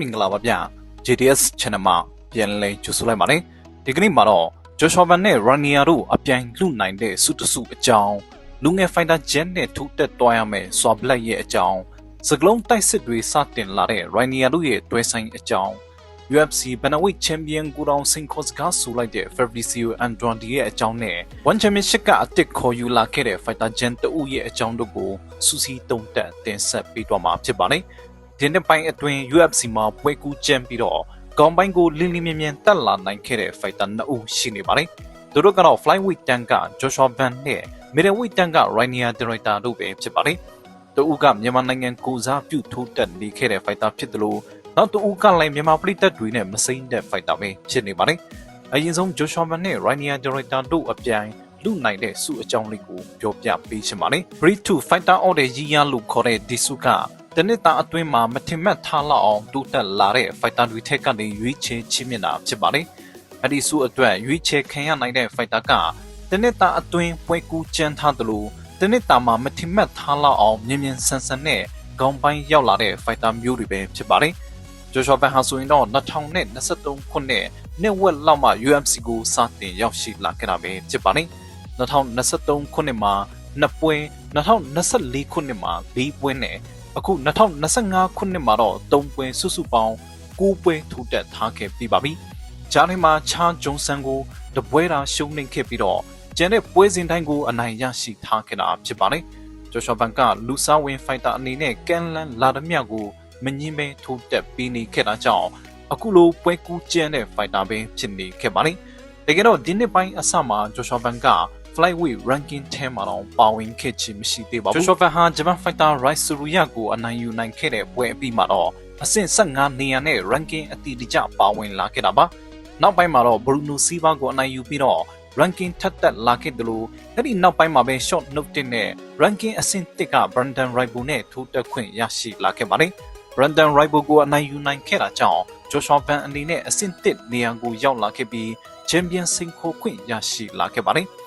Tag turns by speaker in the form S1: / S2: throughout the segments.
S1: မင်္ဂလာပါဗျ JDS Channel မှာပြန်လည်ကြိုဆိုလိုက်ပါတယ်ဒီကနေ့မှာတော့ Joshua Van နဲ့ Rania တို့အပြိုင်လူနိုင်တဲ့စုတစုအကြောင်းလူငယ် Fighter Jet နဲ့ထိုးတက်သွားရမယ် Swab Black ရဲ့အကြောင်းစကလုံးတိုက်စစ်တွေစတင်လာတဲ့ Rania တို့ရဲ့တွဲဆိုင်အကြောင်း UFC Bantamweight Champion ကိုတောင်စင်ခေါ်စကားဆိုလိုက်တဲ့ Fabricio Andrade ရဲ့အကြောင်းနဲ့ One Championship ကအတစ်ခေါ်ယူလာခဲ့တဲ့ Fighter Jet တဦးရဲ့အကြောင်းတို့ကိုစူးစီးတုံးတက်တင်ဆက်ပေးသွားမှာဖြစ်ပါတယ် ဒီနှစ်ပိုင်းအတွင်း UFC မှာပွဲကူးကျန်းပြီးတော့ကောင်းပိုင်းကိုလင်းလင်းမြင်မြင်တက်လာနိုင်ခဲ့တဲ့ fighter နှစ်ဦးရှိနေပါတယ်။သူတို့ကတော့ flyweight တန်းက Joshua Van နဲ့ middleweight တန်းက Rainier Director တို့ပဲဖြစ်ပါတယ်။သူဦးကမြန်မာနိုင်ငံကိုစားပြုထိုးတက်နေခဲ့တဲ့ fighter ဖြစ်တယ်လို့နောက်သူဦးကလည်းမြန်မာပြည်သက်တွေနဲ့မစိမ့်တဲ့ fighter ပဲဖြစ်နေပါတယ်။အရင်ဆုံး Joshua Van နဲ့ Rainier Director တို့အပြိုင်လူနိုင်တဲ့စုအကြောင်းလေးကိုပြောပြပေးချင်ပါတယ်။ Breed 2 Fighter Order ရည်ရလို့ခေါ်တဲ့ဒီစုက တနစ်တာအတွင်းမှာမထင်မှတ်ထားလောက်အောင်တိုးတက်လာတဲ့ fighter တွေထက်ကနေရွေးချယ်ချင်းမြင့်တာဖြစ်ပါတယ်။အဲ့ဒီစုအတွက်ရွေးချယ်ခံရနိုင်တဲ့ fighter ကတနစ်တာအတွင်းပွဲကူးကျန်းထားသလိုတနစ်တာမှာမထင်မှတ်ထားလောက်အောင်မြင်မြင်ဆန်ဆန်နဲ့ခေါင်းပိုင်းရောက်လာတဲ့ fighter မျိုးတွေပဲဖြစ်ပါတယ်။ Joshua Van ဟာဆိုရင်တော့2023ခုနှစ်နှစ်ဝက်လောက်မှ UFC ကိုစတင်ရောက်ရှိလာခဲ့တာပဲဖြစ်ပါတယ်။2023ခုနှစ်မှာနှစ်ပွဲ2024ခုနှစ်မှာ၄ပွဲနဲ့ အခု2025ခုနှစ်မှာတော့၃ပွဲစုစုပေါင်း9ပွဲထိုးတက်ထားခဲ့ပြီးပါပြီ။ဂျာနီမှာချာဂျွန်ဆန်ကိုတပွဲတာရှုံးနိမ့်ခဲ့ပြီးတော့ကျန်တဲ့ပွဲစဉ်တိုင်းကိုအနိုင်ရရှိထားခဲ့တာဖြစ်ပါတယ်။ဂျိုရှွာဘန်ကလူစားဝင်ဖိုက်တာအနေနဲ့ကန်လန်လာဒမြကိုမငင်းပဲထိုးတက်ပြီးနေခဲ့တာကြောင့်အခုလိုပွဲကူးကျန်းတဲ့ဖိုက်တာပဲဖြစ်နေခဲ့ပါတယ်။တကယ်တော့ဒီနှစ်ပိုင်းအစမှာဂျိုရှွာဘန်က flyweight ranking 10မှာတော့ပါဝင်ခဲ့ချင်မရှိသေးပါဘူး။ Joshua Van ဟာ Japan Fighter Rai Suruya ကိုအနိုင်ယူနိုင်ခဲ့တဲ့ပွဲအပြီးမှာတော့အဆင့်15နေရာနဲ့ ranking အတီးတကျပါဝင်လာခဲ့တာပါ။နောက်ပိုင်းမှာတော့ Bruno Silva ကိုအနိုင်ယူပြီးတော့ ranking ထက်တက်လာခဲ့တယ်လို့အဲ့ဒီနောက်ပိုင်းမှာပဲ short note တင်နဲ့ ranking အဆင့်1က Brandon Ribo နဲ့ထိုးတက်ခွင့်ရရှိလာခဲ့ပါတယ်။ Brandon Ribo ကိုအနိုင်ယူနိုင်ခဲ့တာကြောင့် Joshua Van အနေနဲ့အဆင့်1နေရာကိုရောက်လာခဲ့ပြီး Champion စိန်ခေါ်ခွင့်ရရှိလာခဲ့ပါတယ်။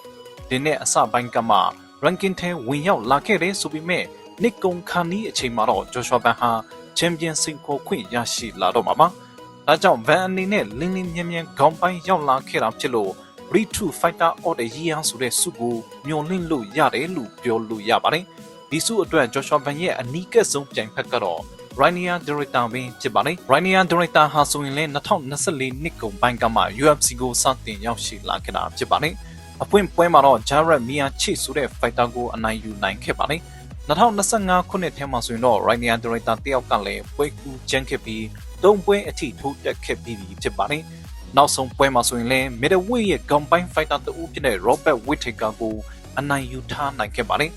S1: ဒီနေ့အစပိုင်းကမှ ranking ထဲဝင်ရောက်လာခဲ့တယ်ဆိုပေမဲ့နစ်ကုံခါနီးအချိန်မှာတော့ Joshua Van ဟာ champion စင်ခေါ်ခွင့်ရရှိလာတော့မှာပါ။ဒါကြောင့် Van အနေနဲ့လင်းလင်းမြန်းမြန်းခေါင်းပိုင်းရောက်လာခဲ့တာဖြစ်လို့ Breed 2 Fighter of the Year ဆိုတဲ့ဆုကိုမျှော်လင့်လို့ရတယ်လို့ပြောလို့ရပါတယ်။ဒီဆုအတွက် Joshua Van ရဲ့အနီးကပ်ဆုံးပြိုင်ဖက်ကတော့ Rainier Director ပဲဖြစ်ပါတယ်။ Rainier Director ဟာဆိုရင်လည်း2024နှစ်ကုန်ပိုင်းကမှ UFC ကိုစတင်ရောက်ရှိလာခဲ့တာဖြစ်ပါတယ်။ အပွင့်ပွဲမှာတော့ Jared Mia ချစ်ဆိုတဲ့ fighter ကိုအနိုင်ယူနိုင်ခဲ့ပါတယ်2025ခုနှစ်ထဲမှာဆိုရင်တော့ Rainier Director တယောက်ကလည်းပွဲကူကျန်းခဲ့ပြီး၃ပွဲအထိထိုးတက်ခဲ့ပြီးဖြစ်ပါတယ်နောက်ဆုံးပွဲမှာဆိုရင်လည်း middleweight ရဲ့ combine fighter တူဖြစ်တဲ့ Robert Whittaker ကိုအနိုင်ယူထားနိုင်ခဲ့ပါတယ်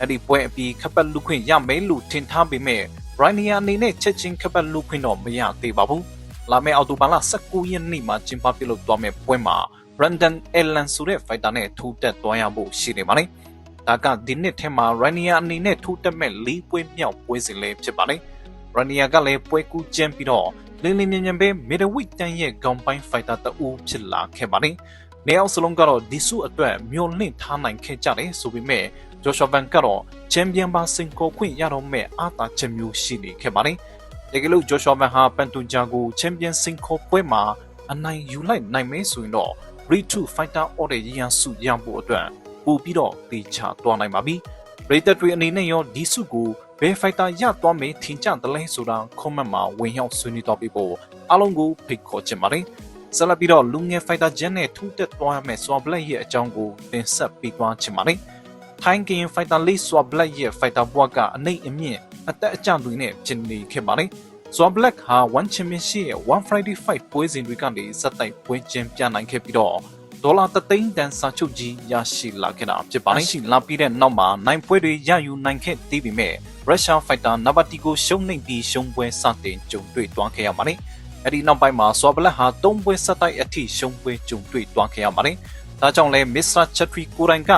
S1: အဲ့ဒီပွဲအပြီးခပတ်လူခွင့်ရမယ်လို့ထင်ထားပေမဲ့ Rainier အနေနဲ့ချက်ချင်းခပတ်လူခွင့်တော့မရသေးပါဘူးလာမယ့်အောက်တိုဘာလ19ရက်နေ့မှာကျင်းပပြုလုပ်သွားမယ့်ပွဲမှာ Brandon Allen ဆိုတဲ့ fighter နဲ့ထိုးတက်သွားရဖို့ရှိနေပါတယ်။ဒါကဒီနှစ်ထဲမှာ Rania အနေနဲ့ထိုးတက်မဲ့၄ပွဲမြောက်ပွဲစဉ်လေးဖြစ်ပါတယ်။ Rania ကလည်းပွဲကူးကျန်းပြီးတော့လင်းလင်းမြန်မြန်ပဲ middleweight တန်းရဲ့ခေါင်းပိုင်း fighter တအူးဖြစ်လာခဲ့ပါတယ်။နေအောင်စလုံးကတော့ဒီစုအတွက်မျောလင့်ထားနိုင်ခဲ့ကြတယ်ဆိုပေမဲ့ Joshua Van ကတော့ champion ပါစင်ကိုခွင့်ရတော့မဲ့အားသာချက်မျိုးရှိနေခဲ့ပါတယ်။တကယ်လို့ Joshua Van ဟာပန်တွန်ဂျာကို champion စင်ကိုပွဲမှာအနိုင်ယူလိုက်နိုင်မယ်ဆိုရင်တော့ Breed 2 Fighter Order ရန်စုရဖို့အတွက်ပို့ပြီးတော့တေချာသွားနိုင်ပါပြီ။ Raider တွေအနေနဲ့ရောဒီစုကိုဘယ် fighter ရသွားမယ်ထင်ကြတယ်လဲဆိုတာ comment မှာဝင်ရောက်ဆွေးနွေးတော့ပြဖို့အားလုံးကိုဖိတ်ခေါ်ချင်ပါတယ်။ဆက်လက်ပြီးတော့လူငယ် fighter ဂျန်နဲ့ထူးတက်သွားရမယ့် Swab Black ရဲ့အကြောင်းကိုတင်ဆက်ပေးသွားချင်ပါတယ်။ Thai King Fighter League Swab Black ရဲ့ fighter ဘွားကအနှိမ့်အမြင့်အသက်အကျတွေနဲ့ဖြစ်နေခဲ့ပါတယ်။ Zwa Black ဟာ One Championship ရဲ့ One Friday Fight ပွဲစဉ်တွေကနေစက်တိုက်ပွဲကျင်းပြနိုင်ခဲ့ပြီးတော့ဒေါ်လာ3သိန်းတန်စာချုပ်ကြီးရရှိလာခဲ့တာဖြစ်ပါတယ်။ရှိလာပြီးတဲ့နောက်မှာနိုင်ပွဲတွေရယူနိုင်ခဲ့သေးပေမဲ့ Russia Fighter Navati ကိုရှုံးနိမ့်ပြီးရှုံးပွဲစတင်ကြုံတွေ့သွားခဲ့ရပါတယ်။အဲဒီနောက်ပိုင်းမှာ Zwa Black ဟာ3ပွဲစက်တိုက်အထိရှုံးပွဲကြုံတွေ့သွားခဲ့ရပါတယ်။ဒါကြောင့်လဲ Mr. Chatri ကိုတိုင်က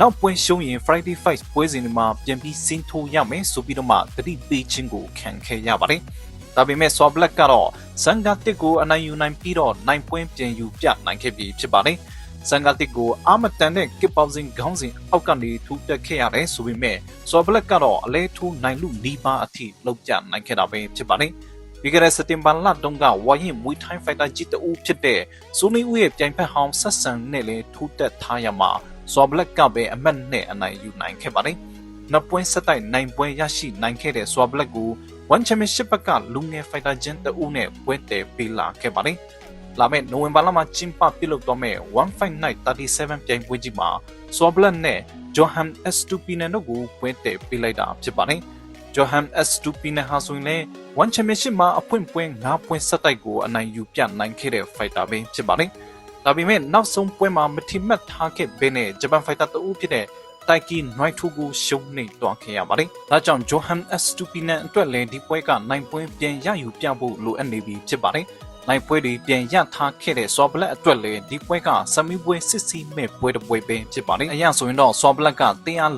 S1: နောက်ပွဲရှုံးရင် Friday Fight ပွဲစဉ်တွေမှာပြန်ပြီးစင်းထိုးရမယ်ဆိုပြီးတော့မှတတိပေးခြင်းကိုခံခဲ့ရပါတယ်။ ဒါပေမဲ့ Swab Black ကတော့ဇန်ဂါတစ်ကိုအနိုင်ယူနိုင်ပြီးတော့နိုင်ပွဲပြန်ယူပြနိုင်ခဲ့ပြီဖြစ်ပါတယ်။ဇန်ဂါတစ်ကိုအာမတန်တဲ့ကစ်ပေါင်းစင်ခေါင်းစဉ်အောက်ကနေထူတက်ခဲ့ရတယ်ဆိုပေမဲ့ Swab Black ကတော့အလဲထိုးနိုင်လူနီးပါးအထိလောက်ကျနိုင်ခဲ့တာပဲဖြစ်ပါတယ်။ပြီးခဲ့တဲ့စက်တင်ဘာလတုန်းကဝါရင်မွေထိုင်းဖိုက်တာကြီးတူဖြစ်တဲ့ဆိုနီဦးရဲ့ပြိုင်ဖက်ဟောင်းဆက်ဆန်နဲ့လည်းထိုးတက်ထားရမှာစောဘလက်ကပဲအမတ်နဲ့အနိုင်ယူနိုင်ခဲ့ပါတယ်။နှစ်ပွဲဆက်တိုက်နိုင်ပွဲရရှိနိုင်ခဲ့တဲ့စောဘလက်ကို 1 Championship ကလူငယ်ဖိုက်တာဂျန်တူနဲ့ပွဲတည်ပေးလာခဲ့ပါတယ်။လာမယ့်နိုဝင်ဘာလမှာကျင်းပပြုလုပ်တော့မယ့်1 Fight Night 37ပြိုင်ပွဲကြီးမှာစောဘလက်နဲ့ Johan Estupinen တို့ကိုပွဲတည်ပေးလိုက်တာဖြစ်ပါတယ်။ Johan Estupinen ဟာဆိုရင်လည်း1 Championship မှာအဖွင့်ပွဲ9ပွဲဆက်တိုက်ကိုအနိုင်ယူပြနိုင်ခဲ့တဲ့ fighter ပဲဖြစ်ပါတယ်။ဒါပေမဲ့နောက်ဆုံးပွဲမှာမထီမဲ့ထားခဲ့ဘဲနဲ့ဂျပန် fighter တူဖြစ်တဲ့ တိုက်ကီနွိုက်ထူကိုရှုံးနေတော့ခဲ့ရပါတယ်။ဒါကြောင့် Johan Estupinen အတွက်လည်းဒီပွဲကနိုင်ပွဲပြန်ရယူပြဖို့လိုအပ်နေပြီဖြစ်ပါတယ်။နိုင်ပွဲတွေပြန်ရထားခဲ့တဲ့ Swab Black အတွက်လည်းဒီပွဲကဆမီပွဲစစ်စီမဲ့ပွဲတစ်ပွဲပဲဖြစ်ပါတယ်။အရင်ဆိုရင်တော့ Swab Black က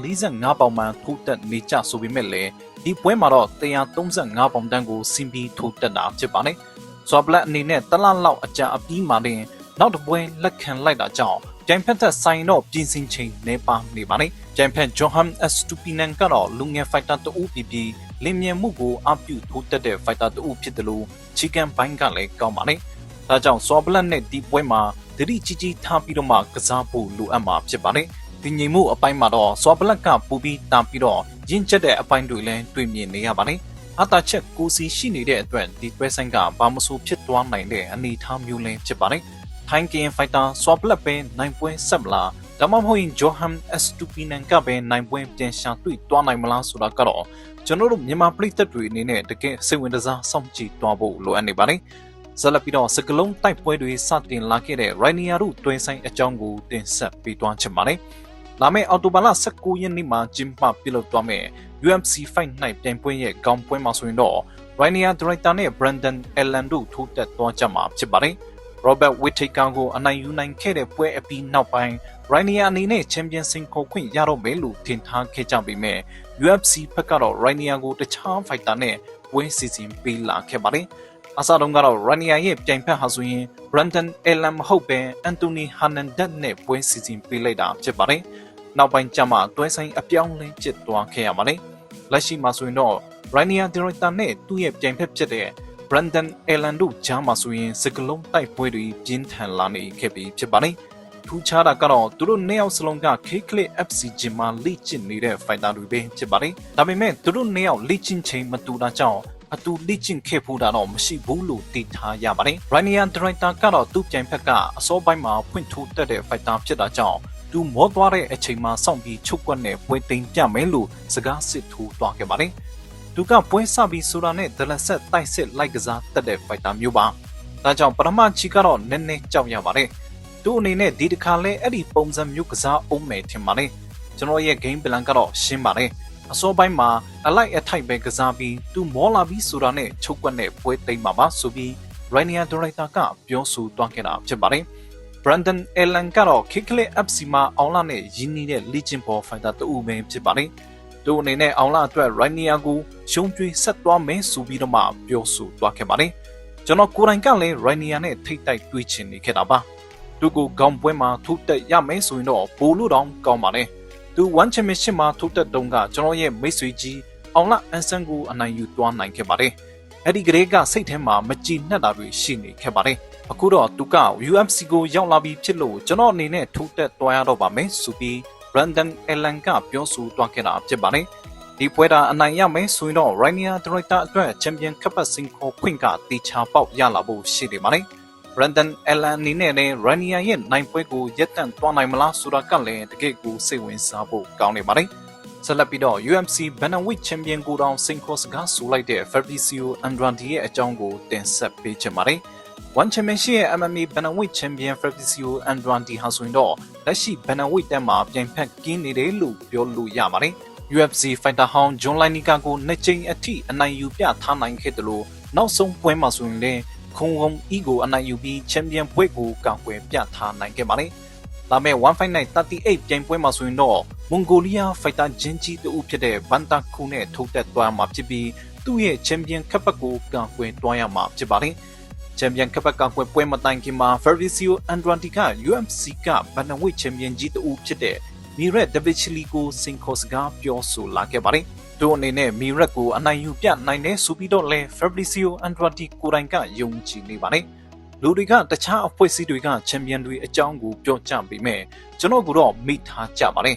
S1: 145ပေါင်မှထိုးတက်နေကြဆိုပေမဲ့လည်းဒီပွဲမှာတော့135ပေါင်တန်းကိုစင်ပြီးထိုးတက်တာဖြစ်ပါတယ်။ Swab Black အနေနဲ့တလလောက်အကြာအပြီးမှတင် နောက်တစ်ပွဲလက်ခံလိုက်တာကြောင့်ပြိုင်ဖက်သက်ဆိုင်တော့ပြင်ဆင်ချိန်နေပါနေပါနဲ့ပြိုင်ဖက်ဂျွန်ဟမ်အက်စတူပီနန်ကတော့လူငယ်ဖိုက်တာတူပြီးပြီးလင်းမြန်မှုကိုအပြုထိုးတက်တဲ့ဖိုက်တာတူဖြစ်တယ်လို့ချီကန်ဘိုင်းကလည်းကောင်းပါနဲ့ဒါကြောင့်စောဘလတ်နဲ့ဒီပွဲမှာဒတိကြီးကြီးထားပြီးတော့မှကစားဖို့လိုအပ်မှာဖြစ်ပါတယ်ဒီညီမှုအပိုင်းမှာတော့စောဘလတ်ကပူပြီးတာပြီးတော့ရင့်ကျက်တဲ့အပိုင်းတွေလည်းတွေ့မြင်နေရပါတယ်အတာချက်ကိုစီရှိနေတဲ့အတွက်ဒီပွဲဆိုင်ကဘာမဆိုဖြစ်သွားနိုင်တဲ့အနေအထားမျိုးလည်းဖြစ်ပါတယ် ထိုင်းကင်ဖိုက်တာဆွာပလက်ပဲနိုင်ပွဲဆက်မလားဒါမှမဟုတ်ရင်ဂျိုဟမ်အက်စတူပီနန်ကပဲနိုင်ပွဲပြန်ရှာတွေ့သွားနိုင်မလားဆိုတာကတော့ကျွန်တော်တို့မြန်မာပြည်သက်တွေအနေနဲ့တကယ်စိတ်ဝင်စားစောင့်ကြည့်သွားဖို့လိုအပ်နေပါတယ်ဇလပြီးတော့စကလုံးတိုက်ပွဲတွေစတင်လာခဲ့တဲ့ရိုင်နီယာတို့တွင်ဆိုင်အကြောင်းကိုတင်ဆက်ပေးသွားချင်ပါတယ်လာမယ့်အော်တိုဘာလ19ရက်နေ့မှာကျင်းပပြုလုပ်သွားမယ့် UMC Fight Night ပြိုင်ပွဲရဲ့ကောင်းပွဲမှာဆိုရင်တော့ Rainier Director နဲ့ Brandon Allen တို့ထိုးတက်သွားကြမှာဖြစ်ပါတယ်။ Robert Whittaker ကိုအနိုင်ယူနိုင်ခဲ့တဲ့ပွဲအပြီးနောက်ပိုင်း Rainier အနေနဲ့ချန်ပီယံစင်ခေါ်ခွင့်ရတော့မယ်လို့ထင်ထားခဲ့ကြပေမဲ့ UFC ဘက်ကတော့ Rainier ကိုတခြားဖိုက်တာနဲ့ပွဲစီစဉ်ပေးလာခဲ့ပါတယ်။အစားတုန်းကတော့ Rainier ရဲ့ပြိုင်ဖက်ဟာဆိုရင် Brandon Allen မဟုတ်ပဲ Anthony Hernandez နဲ့ပွဲစီစဉ်ပေးလိုက်တာဖြစ်ပါတယ်။နောက်ပိုင်းကျမှတွဲဆိုင်အပြောင်းလဲဖြစ်သွားခဲ့ရပါတယ်။လက်ရှိမှာဆိုရင်တော့ Rainier Director နဲ့သူ့ရဲ့ပြိုင်ဖက်ဖြစ်တဲ့ Brandon Allen တို့ကြားမှာဆိုရင်စကလုံးတိုက်ပွဲတွေပြင်းထန်လာနေခဲ့ပြီဖြစ်ပါတယ်။ထူးခြားတာကတော့သူတို့နှစ်ယောက်စလုံးက K-Click FCG မှာလေ့ကျင့်နေတဲ့ fighter တွေပဲဖြစ်ပါတယ်။ဒါပေမဲ့သူတို့နှစ်ယောက်လေ့ကျင့်ချိန်မတူတာကြောင့်အတူလေ့ကျင့်ခဲ့ဖို့တော့မရှိဘူးလို့သိထားရပါတယ်။ Ryan Director ကတော့သူ့ပြိုင်ဖက်ကအစောပိုင်းမှာဖွင့်ထိုးတက်တဲ့ fighter ဖြစ်တာကြောင့်သူမောသွားတဲ့အချိန်မှာစောင့်ပြီးချုပ်ကွက်နဲ့ပွဲသိမ်းပြမယ်လို့စကားစစ်ထိုးသွားခဲ့ပါတယ်။ သူကပွဲဆပြီးဆိုတာနဲ့ဒလဆက်တိုက်စစ်လိုက်ကစားတက်တဲ့ဖိုက်တာမျိုးပါ။ဒါကြောင့်ပထမချီကတော့နည်းနည်းကြောက်ရပါတယ်။သူ့အနေနဲ့ဒီတစ်ခါလဲအဲ့ဒီပုံစံမျိုးကစားအောင်မယ်ထင်ပါတယ်။ကျွန်တော်ရဲ့ game plan ကတော့ရှင်းပါတယ်။အစောပိုင်းမှာအလိုက်အထိုက်ပဲကစားပြီးသူမောလာပြီးဆိုတာနဲ့ချုပ်ကွက်နဲ့ပွဲသိမ်းပါပါဆိုပြီး Rainier Director ကပြောဆိုသွားခဲ့တာဖြစ်ပါတယ်။ Brandon Allen ကတော့ Kickle FC မှာအောင်လာနဲ့ရင်းနှီးတဲ့ Legion Ball Fighter တူပဲဖြစ်ပါတယ်။ သူအနေနဲ့အောင်လာအတွက်ရိုင်းနီယာကိုရှုံးကျွေးဆက်သွားမယ်ဆိုပြီးတော့မှပြောဆိုသွားခဲ့ပါတယ်ကျွန်တော်ကိုယ်တိုင်ကလည်းရိုင်းနီယာနဲ့ထိတ်တိုက်တွေးချင်နေခဲ့တာပါသူကိုခေါင်းပွဲမှာထိုးတက်ရမယ်ဆိုရင်တော့ပိုလို့တောင်ကောင်းပါလေသူ1 championship မှာထိုးတက်တုန်းကကျွန်တော်ရဲ့မိတ်ဆွေကြီးအောင်လာအန်ဆန်ကိုအနိုင်ယူသွားနိုင်ခဲ့ပါတယ်အဲ့ဒီကလေးကစိတ်ထဲမှာမကြည်နှက်တာတွေရှိနေခဲ့ပါတယ်အခုတော့သူက UFC ကိုရောက်လာပြီးဖြစ်လို့ကျွန်တော်အနေနဲ့ထိုးတက်သွားရတော့ပါမယ်ဆိုပြီး Brandon Allen ကပြောဆိုသွားခဲ့တာဖြစ်ပါတယ်။ဒီပွဲတာအနိုင်ရမယ်ဆိုရင်တော့ Rainier Director အတွက် Champion ကပတ်စင်ခေါ်ခွင့်ကတေချာပေါက်ရလာဖို့ရှိနေပါတယ်။ Brandon Allen အနေနဲ့လည်း Rainier ရဲ့နိုင်ပွဲကိုရက်တန့်သွားနိုင်မလားဆိုတာကလည်းတကယ့်ကိုစိတ်ဝင်စားဖို့ကောင်းနေပါတယ်။ဆက်လက်ပြီးတော့ UFC Bantamweight Champion ကိုတောင်စင်ခေါ်စကားဆိုလိုက်တဲ့ Fabricio Andrade ရဲ့အကြောင်းကိုတင်ဆက်ပေးချင်ပါတယ်။ One Championship ရဲ့ MMA Bantamweight Champion Fabricio Andrade ဟာဆိုရင်တော့လက်ရှိ Bantamweight တက်မှာပြိုင်ဖက်ကင်းနေတယ်လို့ပြောလို့ရပါတယ်။ UFC Fighter ဟောင်း John Lineker ကိုနှစ်ကြိမ်အထိအနိုင်ယူပြထားနိုင်ခဲ့တယ်လို့နောက်ဆုံးပွဲမှာဆိုရင်လည်းခုံခုံအီကိုအနိုင်ယူပြီး Champion ဘွဲ့ကိုကာကွယ်ပြထားနိုင်ခဲ့ပါတယ်။ဒါမဲ့159 38ပြိုင်ပွဲမှာဆိုရင်တော့ Mongolia Fighter ဂျင်းကြီးတူဖြစ်တဲ့ Banta Ku နဲ့ထိုးတက်သွားမှာဖြစ်ပြီးသူ့ရဲ့ Champion ခပ်ပတ်ကိုကာကွယ်သွားရမှာဖြစ်ပါတယ်။ ချန်ပီယံကပတ်ကပွဲပွဲမတိုင်ခင်မှာ Fabrizio Andrade က UFC ကဘန်နဝိတ်ချန်ပီယံကြီးတူဖြစ်တဲ့ Miret Davichili ကိုစင်ခေါ်စကားပြောဆိုလာခဲ့ပါတယ်။တို့အနေနဲ့မီရက်ကိုအနိုင်ယူပြနိုင်တယ်ဆိုပြီးတော့လဲ Fabrizio Andrade ကိုယ်တိုင်ကယုံကြည်နေပါတယ်လူတွေကတခြားအဖွဲ့အစည်းတွေကချန်ပီယံတွေအကြောင်းကိုပြောကြပေးမယ်ကျွန်တော်ကတော့မိထားကြပါတယ်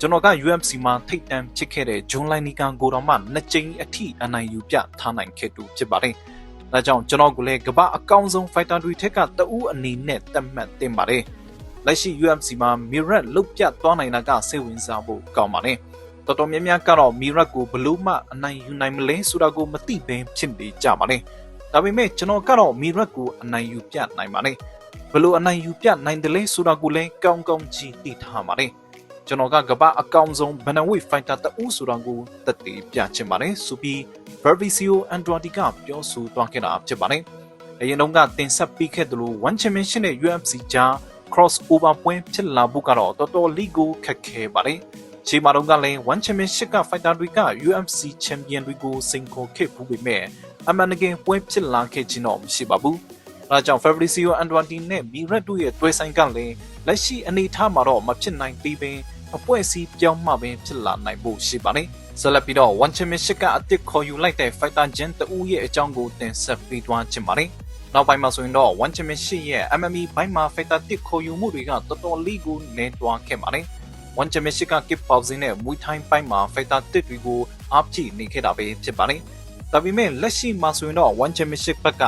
S1: ကျွန်တော်က UFC မှာထိတ်တန့်ဖြစ်ခဲ့တဲ့ဂျွန်လိုင်းနီကန်ကိုတော်မှနှစ်ကြိမ်အထိအနိုင်ယူပြထားနိုင်ခဲ့သူဖြစ်ပါတယ်။ ဒါကြောင့်ကျွန်တော်ကလည်းကမ္ဘာအကောင်းဆုံး fighter တွေထက်ကတဦးအနေနဲ့သတ်မှတ်တင်ပါတယ်။လက်ရှိ UFC မှာ Mirat လုတ်ပြသွားနိုင်တာကစိတ်ဝင်စားဖို့ကောင်းပါတယ်။တော်တော်များများကတော့ Mirat ကိုဘလို့မှအနိုင်ယူနိုင်မလဲဆိုတာကိုမသိဘဲဖြစ်နေကြပါတယ်။ဒါပေမဲ့ကျွန်တော်ကတော့ Mirat ကိုအနိုင်ယူပြနိုင်ပါတယ်။ဘလို့အနိုင်ယူပြနိုင်တယ်လဲဆိုတာကိုလည်းကောင်းကောင်းကြည့်သိထားပါတယ်။ ကျွန်တော်ကကမ္ဘာအကောင်ဆုံးဘန်နဝိဖိုင်တာတအူးဆိုတာကိုတက်တည်ပြချင်ပါတယ်ဆိုပြီး Fabrizio Andrade ကပြောဆိုသွားခဲ့တာဖြစ်ပါတယ်။အရင်တုန်းကတင်ဆက်ပြီးခဲ့သလို One Championship နဲ့ UFC ကြား cross over ပွဲဖြစ်လာဖို့ကတော့တော်တော်လေးကိုခက်ခဲပါတယ်။ချိန်မှာတော့ကလည်း One Championship က fighter တွေက UFC Champion တွေကိုစိန်ခေါ်ခဲ့ဘူးပေမဲ့အမှန်တကယ်ပွဲဖြစ်လာခဲ့ခြင်းတော့မရှိပါဘူး။ဒါကြောင့် Fabrizio Andrade နဲ့ Mirat တို့ရဲ့တွဲဆိုင်ကလည်းလက်ရှိအနေအထားမှာတော့မဖြစ်နိုင်သေးပင် အဖွဲ့အစည်းပြောင်းမှပင်ဖြစ်လာနိုင်ဖို့ရှိပါတယ်။ဆက်လက်ပြီးတော့ One Championship ကအသစ်ခေါ်ယူလိုက်တဲ့ Fighter Gen တဦးရဲ့အကြောင်းကိုတင်ဆက်ပေးသွားချင်ပါတယ်။နောက်ပိုင်းမှာဆိုရင်တော့ One Championship ရဲ့ MMA ဘိုင်းမှာ Fighter တစ်ခေါ်ယူမှုတွေကတော်တော်လေးကိုနည်းသွားခဲ့ပါတယ်။ One Championship က Kick Boxing နဲ့ Muay Thai ဘိုင်းမှာ Fighter တစ်တွေကိုအားကြည့်နေခဲ့တာပဲဖြစ်ပါတယ်။ဒါပေမဲ့လက်ရှိမှာဆိုရင်တော့ One Championship ဘက်က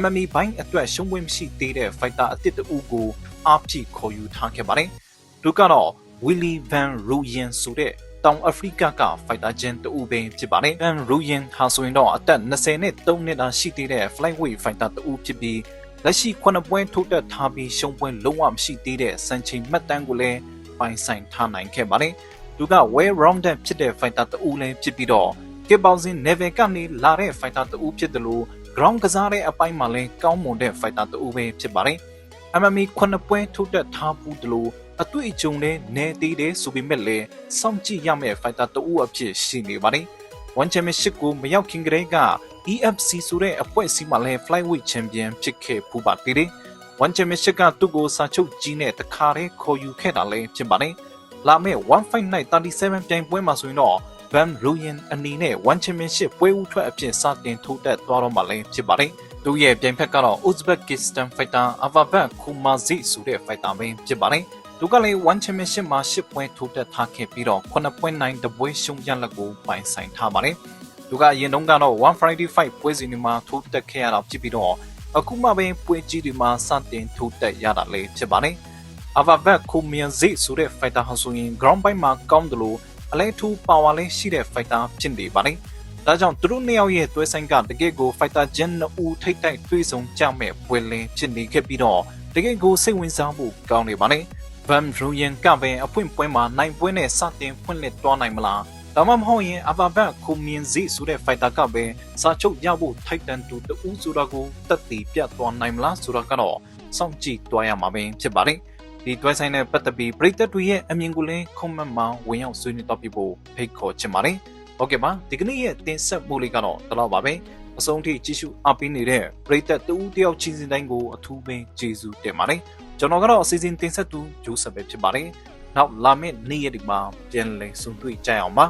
S1: MMA ဘိုင်းအတွက်ရှုံးပွဲမရှိသေးတဲ့ Fighter အသစ်တဦးကိုအားကြည့်ခေါ်ယူထားခဲ့ပါတယ်။သူကတော့ Willy Van Rooyen ဆိုတဲ့တောင်အာဖရိကက fighter ချင်းတူပင်ဖြစ်ပါတယ်။ Van Rooyen ဟာဆိုရင်တော့အသက်20နဲ့3နှစ်သာရှိသေးတဲ့ flyweight fighter တူဖြစ်ပြီးလက်ရှိ9ပွဲထိုးတက်ထားပြီးရှုံးပွဲလုံးဝမရှိသေးတဲ့စံချိန်မှတ်တမ်းကိုလည်းပိုင်ဆိုင်ထားနိုင်ခဲ့ပါတယ်။သူက well rounded ဖြစ်တဲ့ fighter တူလည်းဖြစ်ပြီးတော့ kickboxing level ကနေလာတဲ့ fighter တူဖြစ်တယ်လို့ ground ကစားတဲ့အပိုင်းမှာလည်းကောင်းမွန်တဲ့ fighter တူပဲဖြစ်ပါတယ်။ MMA 9ပွဲထိုးတက်ထားဘူးတယ်လို့ အတွေ့အကြုံနဲ့နေသေးတယ်ဆိုပေမဲ့လည်းစောင့်ကြည့်ရမယ့် fighter တဦးအဖြစ်ရှိနေပါတယ်။ One Championship ကိုမရောက်ခင်ကတည်းက EFC ဆိုတဲ့အဖွဲ့အစည်းမှလည်း Flyweight Champion ဖြစ်ခဲ့ပူပါသေးတယ်။ One Championship ကသူ့ကိုစာချုပ်ကြီးနဲ့တခါတည်းခေါ်ယူခဲ့တာလည်းဖြစ်ပါတယ်။လာမယ့်1 Fight Night 37ပြိုင်ပွဲမှာဆိုရင်တော့ Van Rooyen အနေနဲ့ One Championship ပွဲဦးထွက်အဖြစ်စတင်ထိုးတက်သွားတော့မှလည်းဖြစ်ပါတယ်။သူရဲ့ပြိုင်ဖက်ကတော့ Uzbekistan fighter Avabat Kumazi ဆိုတဲ့ fighter ပဲဖြစ်ပါတယ်။ သူကလည်း One Championship မှာ10ပွဲထိုးတက်ထားခဲ့ပြီးတော့9.9တပွဲရှုံးရလက်ကိုပိုင်ဆိုင်ထားပါတယ်။သူကအရင်တုန်းကတော့ One Friday Fight ပွဲစဉ်တွေမှာထိုးတက်ခဲ့ရတာဖြစ်ပြီးတော့အခုမှပဲပွဲကြီးတွေမှာစတင်ထိုးတက်ရတာလည်းဖြစ်ပါတယ်။ Avabat Komianzi ဆိုတဲ့ fighter ဟာဆိုရင် ground ဘိုင်းမှာကောင်းတယ်လို့အလဲထူ power လေးရှိတဲ့ fighter ဖြစ်နေပါတယ်။ဒါကြောင့်သူတို့နှစ်ယောက်ရဲ့တွဲဆိုင်ကတကယ့်ကို fighter gen နှစ်ဦးထိတ်တိုက်တွေ့ဆုံကြမဲ့ပွဲလင်းဖြစ်နေခဲ့ပြီးတော့တကယ့်ကိုစိတ်ဝင်စားဖို့ကောင်းနေပါ တယ်။ Van Ruyen ကပင်အဖွင့်ပွဲမှာနိုင်ပွဲနဲ့စတင်ဖွင့်လှစ်သွားနိုင်မလားဒါမှမဟုတ်ရင်အဘဘတ်ခုမြင်စီဆိုတဲ့ fighter ကပဲစာချုပ်ရဖို့ထိုက်တန်သူတူဆိုတာကိုတက်တည်ပြတ်သွားနိုင်မလားဆိုတာကတော့စောင့်ကြည့်တွားရမှာပဲဖြစ်ပါတယ်ဒီတွဲဆိုင်တဲ့ပတ်သက်ပြီးပရိသတ်တွေရဲ့အမြင်ကိုလည်း comment မှာဝင်ရောက်ဆွေးနွေးတော့ပြဖို့ဖိတ်ခေါ်ချင်ပါတယ်ဟုတ်ကဲ့ပါဒီကနေ့ရဲ့တင်ဆက်မှုလေးကတော့ဒီလောက်ပါပဲအဆုံးထိကြည့်ရှုအားပေးနေတဲ့ပရိသတ်တူတယောက်ချင်းစီတိုင်းကိုအထူးပင်ကျေးဇူးတင်ပါတယ် ကျွန်တော်ကတော့အစီအစဉ်တင်ဆက်သူဂျိုးဆက်ပဲဖြစ်ပါတယ်နောက်လာမယ့်နေ့ရက်ဒီမှာပြန်လည်ဆုံတွေ့ကြအောင်ပါ